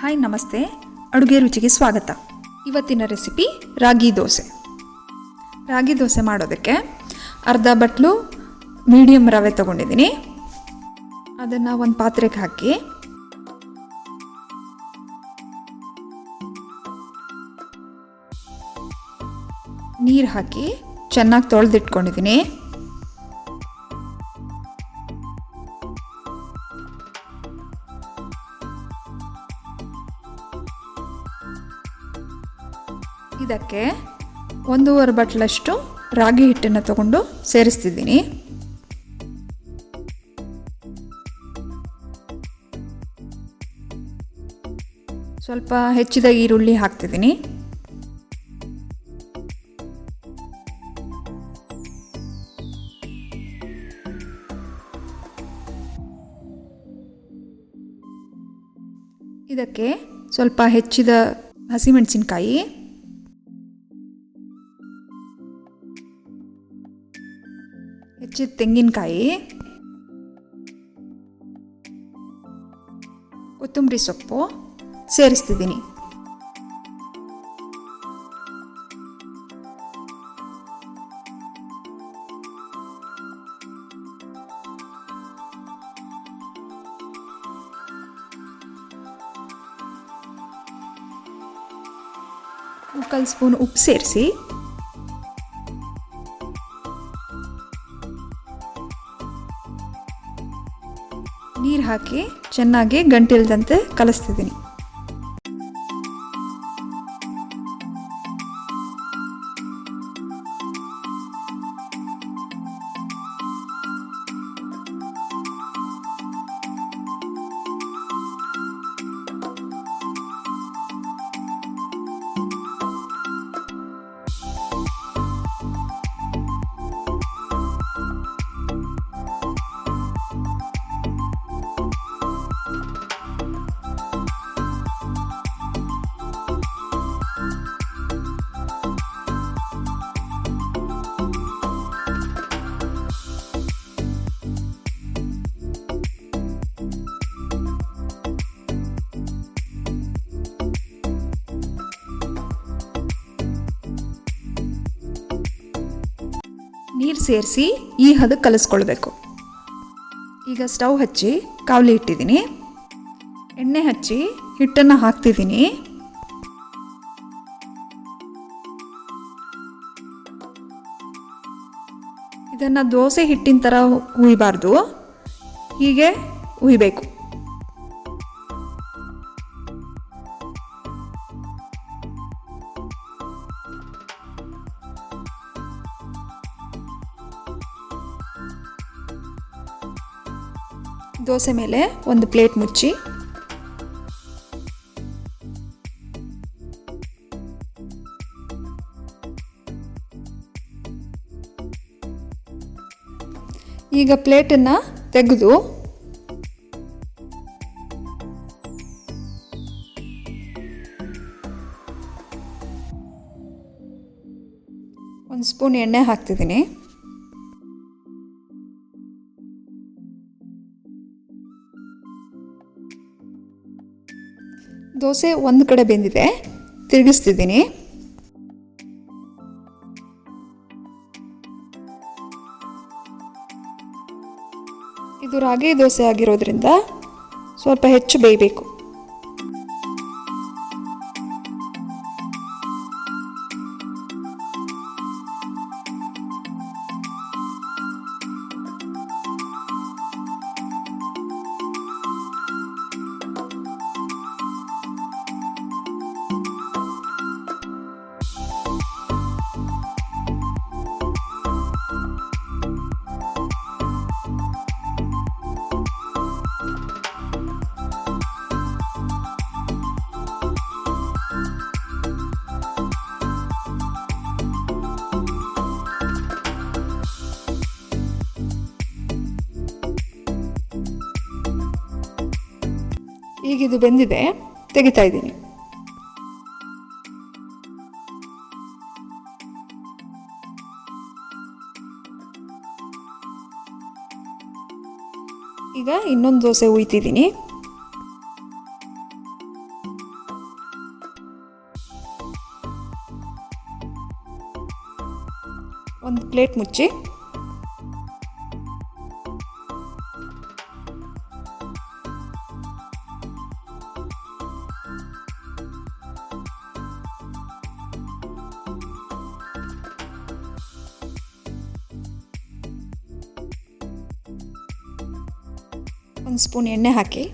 Hi, ನಮಸ್ತೆ. ಅಡುಗೆ ರುಚಿಗೆ ಸ್ವಾಗತ. ಇವತ್ತಿನ ರೆಸಿಪಿ ರಾಗಿ ದೋಸೆ. ರಾಗಿ ದೋಸೆ ಮಾಡೋದಕ್ಕೆ ಅರ್ಧ ಬಟ್ಲು ಮೀಡಿಯಮ್ ರವೆ ತೊಗೊಂಡಿದ್ದೀನಿ. ಅದನ್ನು ಒಂದು ಪಾತ್ರೆಗೆ ಹಾಕಿ. ನೀರು ಹಾಕಿ ಚೆನ್ನಾಗಿ ತೊಳೆದಿಟ್ಕೊಂಡಿದ್ದೀನಿ. ಇದಕ್ಕೆ ಒಂದೂವರೆ ಬಟ್ಲಷ್ಟು ರಾಗಿ ಹಿಟ್ಟನ್ನು ತಗೊಂಡು ಸೇರಿಸ್ತಿದ್ದೀನಿ. ಸ್ವಲ್ಪ ಹೆಚ್ಚಿದ ಈರುಳ್ಳಿ ಹಾಕ್ತಿದ್ದೀನಿ. ಇದಕ್ಕೆ ಸ್ವಲ್ಪ ಹೆಚ್ಚಿದ ಹಸಿಮೆಣಸಿನ್ಕಾಯಿ. ಹೆಚ್ಚಿದ ತೆಂಗಿನಕಾಯಿ ಕೊತ್ತಂಬರಿ ಸೊಪ್ಪು ಸೇರಿಸ್ತಿದ್ದೀನಿ ಮುಕ್ಕಾಲು ಸ್ಪೂನ್ ಉಪ್ಪು ಸೇರಿಸಿ ಹಾಕಿ ಚೆನ್ನಾಗಿ ಗಂಟಿಲ್ದಂತೆ ಕಲಿಸ್ತಿದ್ದೀನಿ. ಸೇರಿಸಿ ಈ ಹದಕ್ಕೆ ಕಲಿಸ್ಕೊಳ್ಬೇಕು. ಈಗ ಸ್ಟವ್ ಹಚ್ಚಿ ಕಾವಲಿ ಇಟ್ಟಿದ್ದೀನಿ. ಎಣ್ಣೆ ಹಚ್ಚಿ ಹಿಟ್ಟನ್ನು ಹಾಕ್ತಿದ್ದೀನಿ. ಇದನ್ನು ದೋಸೆ ಹಿಟ್ಟಿನ ಥರ ಹುಯ್ಬಾರ್ದು ಹೀಗೆ ಹುಯ್ಬೇಕು ದೋಸೆ ಮೇಲೆ ಒಂದು ಪ್ಲೇಟ್ ಮುಚ್ಚಿ. ಈಗ ಪ್ಲೇಟನ್ನು ತೆಗೆದು. ಒಂದು ಸ್ಪೂನ್ ಎಣ್ಣೆ ಹಾಕ್ತಿದ್ದೀನಿ. ದೋಸೆ ಒಂದು ಕಡೆ ಬೆಂದಿದೆ. ತಿರುಗಿಸ್ತಿದ್ದೀನಿ. ಇದು ರಾಗಿ ದೋಸೆ ಆಗಿರೋದ್ರಿಂದ ಸ್ವಲ್ಪ ಹೆಚ್ಚು ಬೇಯಬೇಕು. ಈಗ ಬಂದಿದೆ ಬೆಂದಿದೆ ತೆಗಿತಾ ಇದ್ದೀನಿ. ಈಗ ಇನ್ನೊಂದು ದೋಸೆ ಉಯ್ತಿದ್ದೀನಿ ಒಂದು ಪ್ಲೇಟ್ ಮುಚ್ಚಿ. ಒಂದು ಸ್ಪೂನ್ ಎಣ್ಣೆ ಹಾಕಿ.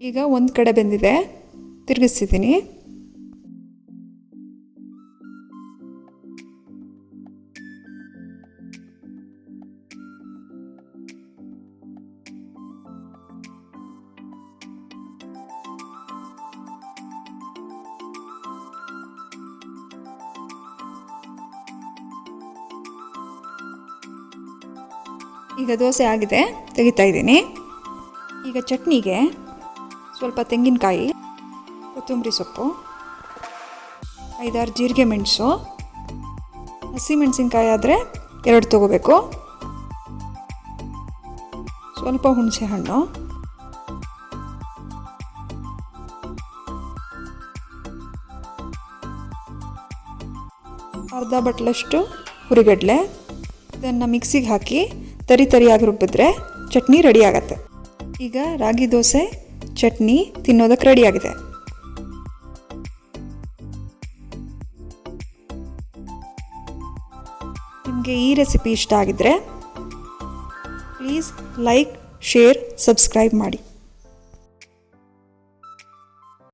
ಈಗ ಒಂದು ಕಡೆ ಬೆಂದಿದೆ. ತಿರುಗಿಸ್ತಿದ್ದೀನಿ ಈಗ ದೋಸೆ ಆಗಿದೆ, ತೆಗಿತಾ ಇದ್ದೀನಿ. ಈಗ ಚಟ್ನಿಗೆ ಸ್ವಲ್ಪ ತೆಂಗಿನಕಾಯಿ, ಕೊತ್ತಂಬರಿ ಸೊಪ್ಪು, ಐದಾರು ಜೀರಿಗೆ ಮೆಣಸು ಹಸಿಮೆಣಸಿನ್ಕಾಯಿ ಆದರೆ ಎರಡು ತೊಗೋಬೇಕು. ಸ್ವಲ್ಪ ಹುಣಸೆ ಹಣ್ಣು. ಅರ್ಧ ಬಟ್ಲಷ್ಟು ಹುರಿಗಡಲೆ, ಇದನ್ನು ಮಿಕ್ಸಿಗೆ ಹಾಕಿ ತರಿ ತರಿಯಾಗಿ ರುಬ್ಬಿದ್ರೆ ಚಟ್ನಿ ರೆಡಿ ಆಗತ್ತೆ. ಈಗ ರಾಗಿ ದೋಸೆ, ಚಟ್ನಿ ತಿನ್ನೋದಕ್ಕೆ ರೆಡಿಯಾಗಿದೆ ನಿಮಗೆ ಈ ರೆಸಿಪಿ ಇಷ್ಟ ಆಗಿದ್ರೆ ಪ್ಲೀಸ್ ಲೈಕ್ ಶೇರ್ ಸಬ್ಸ್ಕ್ರೈಬ್ ಮಾಡಿ.